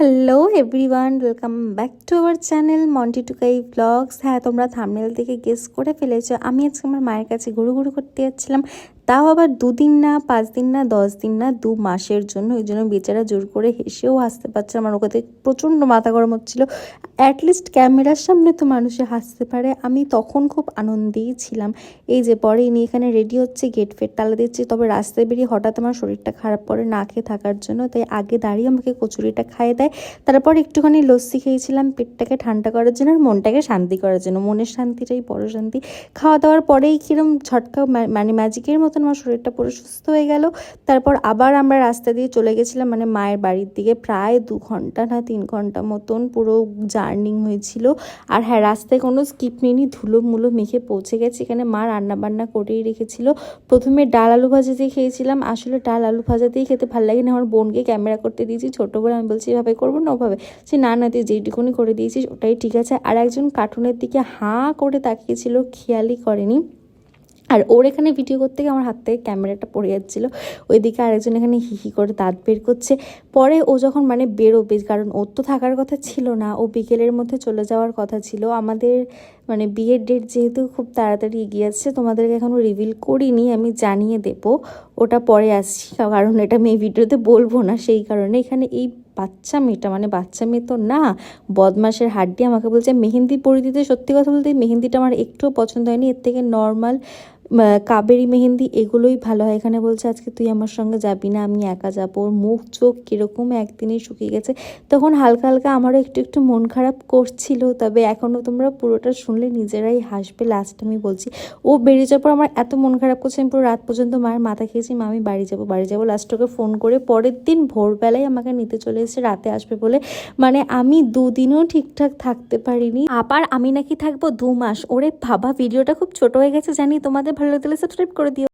Hello everyone welcome back to our channel Monti Tukai vlogs হ্যাঁ তোমরা thumbnail থেকে guess করে ফেলেছো। আমি আজকে আমার মায়ের কাছে ঘুরু ঘুরু করতে যাচ্ছিলাম। তাও আবার দুদিন না পাঁচ দিন না দশ দিন না, দু মাসের জন্য। ওই জন্য বেচারা জোর করে হেসেও হাসতে পারছে আমার ওখানে প্রচণ্ড মাথা গরম হচ্ছিল। অ্যাটলিস্ট ক্যামেরার সামনে তো মানুষে হাসতে পারে। আমি তখন খুব আনন্দেই ছিলাম। এই যে পরে নিয়ে এখানে রেডি হচ্ছে গেট ফেট তালা দিচ্ছি। তবে রাস্তায় বেরিয়ে হঠাৎ আমার শরীরটা খারাপ করে না খেয়ে থাকার জন্য। তাই আগে দাঁড়িয়ে আমাকে কচুরিটা খাইয়ে দেয়। তারপর একটুখানি লস্যি খেয়েছিলাম পেটটাকে ঠান্ডা করার জন্য আর মনটাকে শান্তি করার জন্য। মনের শান্তিটাই বড় শান্তি খাওয়া দাওয়ার পরেই কিরম ঝটকা মানে ম্যাজিকের মতন আমার শরীরটা পুরো সুস্থ হয়ে গেল। তারপর আবার আমরা রাস্তা দিয়ে চলে গেছিলাম মানে মায়ের বাড়ির দিকে প্রায় দু ঘণ্টা না তিন ঘণ্টা মতন পুরো জার্নিং হয়েছিল। আর হ্যাঁ রাস্তায় কোনো স্কিপ নিইনি ধুলো মুলো মেখে পৌঁছে গেছে। এখানে মা রান্না বান্না করেই রেখেছিল। প্রথমে ডাল আলু ভাজা দিয়ে খেয়েছিলাম। আসলে ডাল আলু ভাজা দিয়ে খেতে ভালো লাগে না। আমার বোনকে ক্যামেরা করতে দিয়েছি, ছোটো করে আমি বলছি, এভাবে করব না, ওভাবে। সে, না না, তুই যেইটুকুনি করে দিয়েছিস, ওটাই ঠিক আছে। আর একজন কার্টুনের দিকে হাঁ করে তাকিয়েছিল, খেয়ালই করেনি। আর ওর এখানে ভিডিও করতে গিয়ে আমার হাত থেকে ক্যামেরাটা পড়ে যাচ্ছিল। ওইদিকে আরেকজন এখানে হিহি করে দাঁত বের করছে। পরে ও যখন মানে বেরোবে, কারণ ওর তো থাকার কথা ছিল না, ও বিকেলের মধ্যে চলে যাওয়ার কথা ছিল। আমাদের মানে বিয়ের ডেট যেহেতু খুব তাড়াতাড়ি এগিয়ে আসছে, তোমাদেরকে এখনও রিভিল করিনি, আমি জানিয়ে দেব। ওটা পরে আসছি, কারণ এটা আমি এই ভিডিওতে বলব না। সেই কারণে এখানে এই বাচ্চা মেয়েটা মানে বাচ্চা মেয়ে তো না বদমাসের হাড্ডি আমাকে বলছে, মেহেন্দি পরে দিতে সত্যি কথা বলতে মেহেন্দিটা আমার একটুও পছন্দ হয়নি, এর থেকে নর্মাল কাবেরি মেহেন্দি এগুলোই ভালো হয়। এখানে বলছে, আজকে তুই আমার সঙ্গে যাবি না, আমি একা যাব। ওর মুখ, চোখ কীরকম একদিনেই শুকিয়ে গেছে। তখন হালকা হালকা আমারও একটু একটু মন খারাপ করছিল, তবে এখনও তোমরা পুরোটা শুনলে নিজেরাই হাসবে লাস্ট আমি বলছি। ও বেরিয়ে যাওয়ার পর আমার এত মন খারাপ করছে, আমি পুরো রাত পর্যন্ত মায়ের মাথা খেয়েছি, মা, আমি বাড়ি যাব বাড়ি যাব। লাস্ট ওকে ফোন করে পরের দিন ভোরবেলায় আমাকে নিতে চলে এসেছে, রাতে আসবে বলে। মানে আমি দুদিনও ঠিকঠাক থাকতে পারিনি। আবার আমি নাকি থাকব দু মাস। ওরে ভাবা ভিডিওটা খুব ছোট হয়ে গেছে, জানি তোমাদের ভালো লাগলে সাবস্ক্রাইব করে দিও।